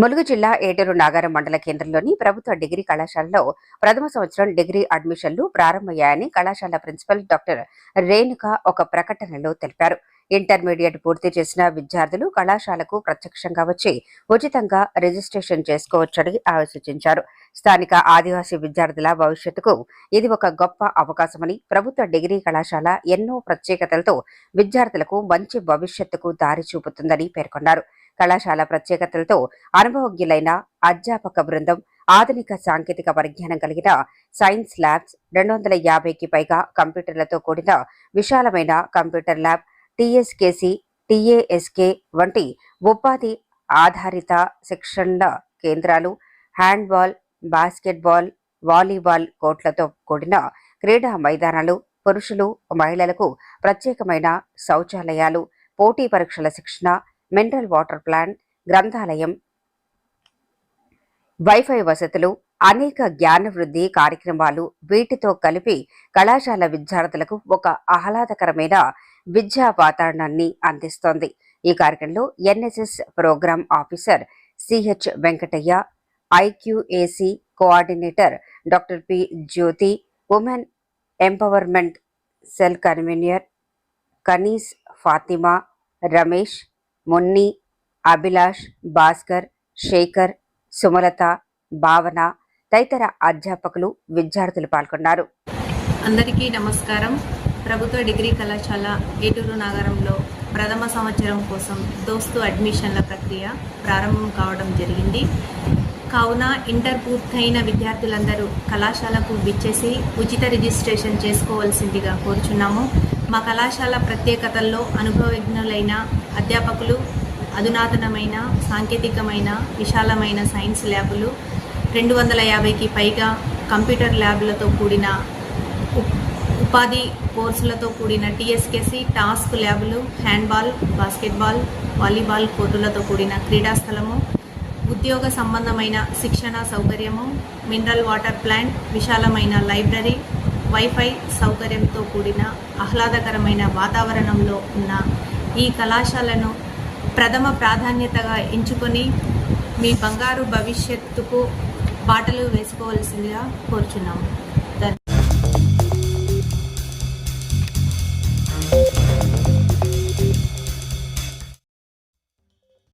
ములుగు జిల్లా ఏటూరు నాగారం మండల కేంద్రంలోని ప్రభుత్వ డిగ్రీ కళాశాలలో ప్రథమ సంవత్సరం డిగ్రీ అడ్మిషన్లు ప్రారంభమయ్యాయని కళాశాల ప్రిన్సిపల్ డాక్టర్ రేణుక ఒక ప్రకటనలో తెలిపారు. ఇంటర్మీడియట్ పూర్తి చేసిన విద్యార్థులు కళాశాలకు ప్రత్యక్షంగా వచ్చి ఉచితంగా రిజిస్ట్రేషన్ చేసుకోవచ్చని ఆమె సూచించారు. స్థానిక ఆదివాసీ విద్యార్థుల భవిష్యత్తుకు ఇది ఒక గొప్ప అవకాశమని ప్రభుత్వ డిగ్రీ కళాశాల ఎన్నో ప్రత్యేకతలతో విద్యార్థులకు మంచి భవిష్యత్తుకు దారి చూపుతుందని పేర్కొన్నారు. కళాశాల ప్రత్యేకతలతో అనుభవజ్ఞులైన అధ్యాపక బృందం ఆధునిక సాంకేతిక పరిజ్ఞానం కలిగిన సైన్స్ ల్యాబ్స్ రెండు వందల యాభైకి పైగా కంప్యూటర్లతో కూడిన విశాలమైన కంప్యూటర్ ల్యాబ్ టీఎస్కేసి టీఏఎస్కే వంటి ఉపాధి ఆధారిత శిక్షణ కేంద్రాలు హ్యాండ్బాల్ బాస్కెట్బాల్ వాలీబాల్ కోట్లతో కూడిన క్రీడా మైదానాలు పురుషులు మహిళలకు ప్రత్యేకమైన శౌచాలయాలు పోటీ పరీక్షల శిక్షణ మినరల్ వాటర్ ప్లాంట్ గ్రంథాలయం వైఫై వసతులు అనేక జ్ఞాన వృద్ధి కార్యక్రమాలు వీటితో కలిపి కళాశాల విద్యార్థులకు ఒక ఆహ్లాదకరమైన విద్యా వాతావరణాన్ని అందిస్తోంది. ఈ కార్యక్రమంలో NSS programme officer CH Venkataiah IQAC coordinator doctor P Jyothi women empowerment cell convener Kaneez Fatima Ramesh Monni Abhilash Bhaskar Shekar Sumalatha Bhavana తదితర అధ్యాపకులు విద్యార్థులు పాల్గొన్నారు. అందరికీ నమస్కారం. ప్రభుత్వ డిగ్రీ కళాశాల ఏటూరు నగరంలో ప్రథమ సంవత్సరం కోసం దోస్తు అడ్మిషన్ల ప్రక్రియ ప్రారంభం కావడం జరిగింది. కావున ఇంటర్ పూర్తయిన విద్యార్థులందరూ కళాశాలకు విచ్చేసి ఉచిత రిజిస్ట్రేషన్ చేసుకోవాల్సిందిగా కోరుచున్నాము. మా కళాశాల ప్రత్యేకతల్లో అనుభవజ్ఞులైన అధ్యాపకులు అధునాతనమైన సాంకేతికమైన విశాలమైన సైన్స్ ల్యాబులు రెండు వందల యాభైకి పైగా కంప్యూటర్ ల్యాబ్లతో కూడిన ఉప్- ఉపాధి కోర్సులతో కూడిన టీఎస్కేసి టాస్క్ ల్యాబులు హ్యాండ్బాల్ బాస్కెట్బాల్ వాలీబాల్ కోర్టులతో కూడిన క్రీడా స్థలము ఉద్యోగ సంబంధమైన శిక్షణ సౌకర్యము మినరల్ వాటర్ ప్లాంట్ విశాలమైన లైబ్రరీ వైఫై సౌకర్యంతో కూడిన ఆహ్లాదకరమైన వాతావరణంలో ఉన్న ఈ కళాశాలను ప్రథమ ప్రాధాన్యతగా ఎంచుకొని మీ బంగారు భవిష్యత్తుకు బాటలు వేసుకోవాల్సిందిగా కోరుచున్నాము.